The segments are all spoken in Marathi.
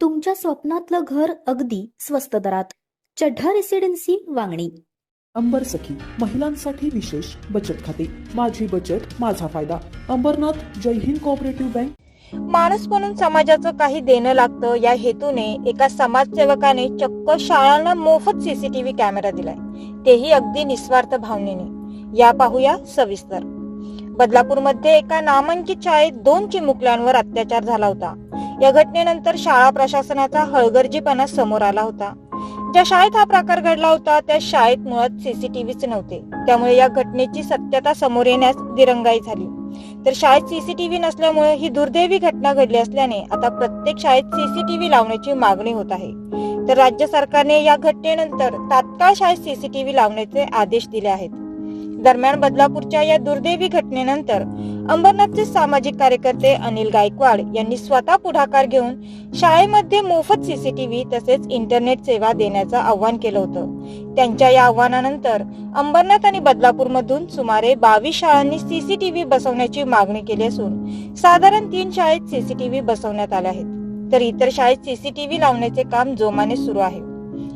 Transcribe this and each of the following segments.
तुमच्या स्वप्नातलं घर अगदी स्वस्त दरात. चढ्ढा रेसिडेन्सी वांगणी. अंबर सखी महिलांसाठी विशेष बचत खाते. माझी बचत माझा फायदा. अंबरनाथ जय हिंद कोऑपरेटिव्ह बँक माणूस म्हणून समाजाचं काही देणं लागतं. या हेतूने एका समाजसेवकाने चक्क शाळांना मोफत सीसीटीव्ही कॅमेरा दिलाय. तेही अगदी निस्वार्थ भावनेने. या पाहूया सविस्तर. बदलापूरमध्ये एका नामांकित शाळेत दोन चिमुकल्यांवर अत्याचार झाला होता. या घटनेनंतर शाळा प्रशासनाचा हळगर्जीपणा समोर आला होता. ज्या शाळेत हा प्रकार घडला होता त्या शाळेत मुळात सीसीटीव्हीच नव्हते. त्यामुळे या घटनेची सत्यता समोर येण्यास दिरंगाई झाली. तर शाळेत सीसीटीव्ही नसल्यामुळे ही दुर्दैवी घटना घडली असल्याने आता प्रत्येक शाळेत सीसीटीव्ही लावण्याची मागणी होत आहे. तर राज्य सरकारने या घटनेनंतर तात्काळ शाळेत सीसीटीव्ही लावण्याचे आदेश दिले आहेत. दरम्यान बदलापूरच्या या दुर्दैवी घटनेनंतर अंबरनाथचे सामाजिक कार्यकर्ते अनिल गायकवाड यांनी स्वतः पुढाकार घेऊन शाळेमध्ये मोफत सीसीटीव्ही तसेच इंटरनेट सेवा देण्याचं आवाहन केलं होतं. त्यांच्या या आव्हानानंतर अंबरनाथ आणि बदलापूरमधून सुमारे बावीस शाळांनी सीसीटीव्ही बसवण्याची मागणी केली असून साधारण तीन शाळेत सीसीटीव्ही बसवण्यात आल्या आहेत. तर इतर शाळेत सीसीटीव्ही लावण्याचे काम जोमाने सुरू आहे.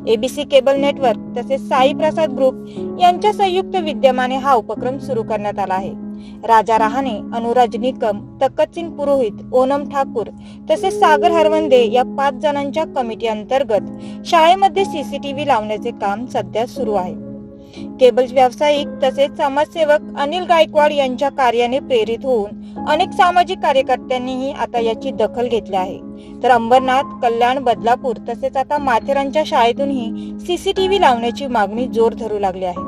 एबीसी केबल नेटवर्क तसेच साई प्रसाद ग्रुप यांच्या संयुक्त विद्यमाने हा उपक्रम सुरू करण्यात आला आहे. राजा रहाणे अनुराज निकम तकतसिंग पुरोहित ओनम ठाकूर तसेच सागर हरवंदे या पाच जणांच्या कमिटी अंतर्गत शाळेमध्ये सीसीटीव्ही लावण्याचे काम सध्या सुरू आहे. केबल व्यावसायिक तसेच समाजसेवक अनिल गायकवाड यांच्या कार्याने प्रेरित होऊन अनेक सामाजिक कार्यकर्त्यांनीही आता याची दखल घेतली आहे. तर अंबरनाथ कल्याण बदलापूर तसेच आता माथेरानच्या शाळेतूनही सीसीटीव्ही लावण्याची मागणी जोर धरू लागली आहे.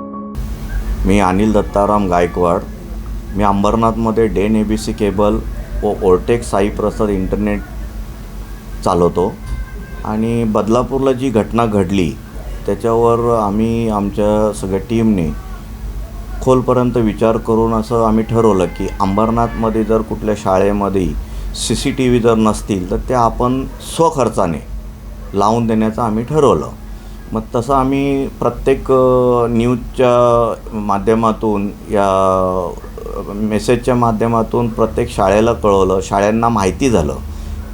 मी अनिल दत्ताराम गायकवाड. मी अंबरनाथमध्ये den A B C cable व ओर्टेक साई प्रसाद इंटरनेट चालवतो. आणि बदलापूरला जी घटना घडली त्याच्यावर आम्ही आमच्या सगळ्या टीमने खोलपर्यंत विचार करून असं आम्ही ठरवलं की अंबरनाथमध्ये जर कुठल्या शाळेमध्ये सी सी टी व्ही जर नसतील तर त्या आपण स्वखर्चाने लावून देण्याचं आम्ही ठरवलं. मग तसं आम्ही प्रत्येक न्यूजच्या माध्यमातून या मेसेजच्या माध्यमातून प्रत्येक शाळेला कळवलं शाळांना माहिती झालं.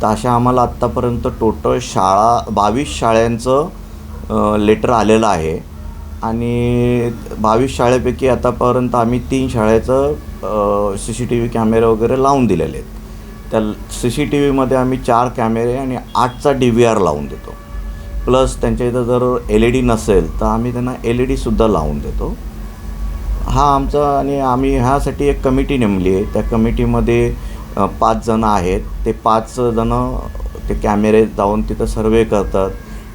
तर अशा आम्हाला आत्तापर्यंत टोटल शाळा बावीस शाळांचं लेटर आलेलं आहे. आणि बावीस शाळेपैकी आतापर्यंत आम्ही तीन शाळेचं सी सी टी व्ही कॅमेरे वगैरे लावून दिलेले आहेत. त्या सी सी टी व्हीमध्ये आम्ही चार कॅमेरे आणि आठचा डी व्ही आर लावून देतो. प्लस त्यांच्या इथं जर एल ई डी नसेल तर आम्ही त्यांना एल ई डीसुद्धा लावून देतो. हा आमचा आणि आम्ही ह्यासाठी एक कमिटी नेमली आहे. त्या कमिटीमध्ये पाच जणं आहेत. ते पाच जणं ते कॅमेरे जाऊन तिथं सर्वे करतात.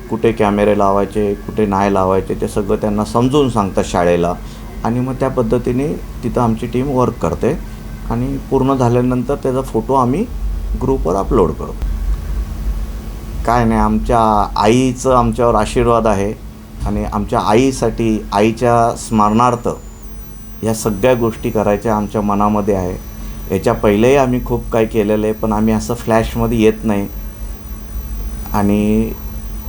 कुठे कॅमेरे लावायचे कुठे नाही लावायचे ते सगळं त्यांना समजून सांगतात शाळेला. आणि मग त्या पद्धतीने तिथं आमची टीम वर्क करते. आणि पूर्ण झाल्यानंतर त्याचा फोटो आम्ही ग्रुपवर अपलोड करतो काय नाही आमच्या आईचं आमच्यावर आशीर्वाद आहे आणि आमच्या आईसाठी आईच्या स्मरणार्थ या सगळ्या गोष्टी करायच्या आमच्या मनामध्ये आहे. याच्या पहिलेही आम्ही खूप काही केलेलं आहे पण आम्ही असं फ्लॅशमध्ये येत नाही. आणि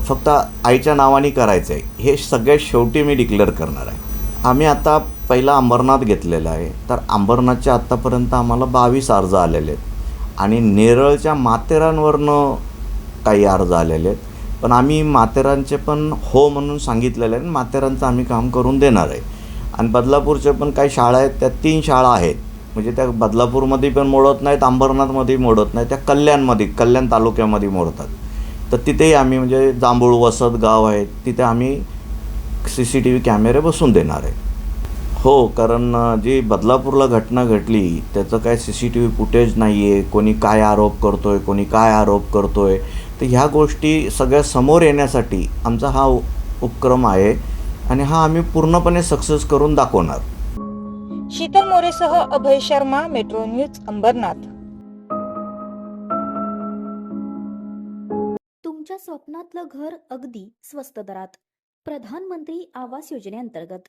फक्त आईच्या नावाने करायचं आहे हे सगळ्यात शेवटी मी डिक्लेअर करणार आहे. आम्ही आता पहिला अंबरनाथ घेतलेला आहे. तर अंबरनाथच्या आत्तापर्यंत आम्हाला बावीस अर्ज आलेले आहेत. आणि नेरळच्या माथेरानवरनं काही अर्ज आलेले आहेत. पण आम्ही माथेरानचे पण हो म्हणून सांगितलेलं आहे आणि माथेरानचं आम्ही काम करून देणार आहे. आणि बदलापूरच्या पण काही शाळा आहेत. त्या तीन शाळा आहेत. म्हणजे त्या बदलापूरमध्ये पण मोडत नाहीत अंबरनाथमध्ये मोडत नाही त्या कल्याणमध्ये कल्याण तालुक्यामध्ये मोडतात. तर तिथेही आम्ही म्हणजे जांभूळ वसत गाव आहेत तिथे आम्ही सी सी टी व्ही कॅमेरे बसून देणार आहे. हो कारण जी बदलापूरला घटना घडली त्याचं काय C C T V footage नाही आहे कोणी काय आरोप करतो आहे कोणी काय आरोप करतो आहे तर ह्या गोष्टी सगळ्या समोर येण्यासाठी आमचा हा उपक्रम आहे आणि हा आम्ही पूर्णपणे सक्सेस करून दाखवणार. शीतल मोरेसह अभय शर्मा मेट्रो न्यूज अंबरनाथ. तुमच्या स्वप्नातलं घर अगदी स्वस्त दरात. प्रधानमंत्री आवास योजनेअंतर्गत.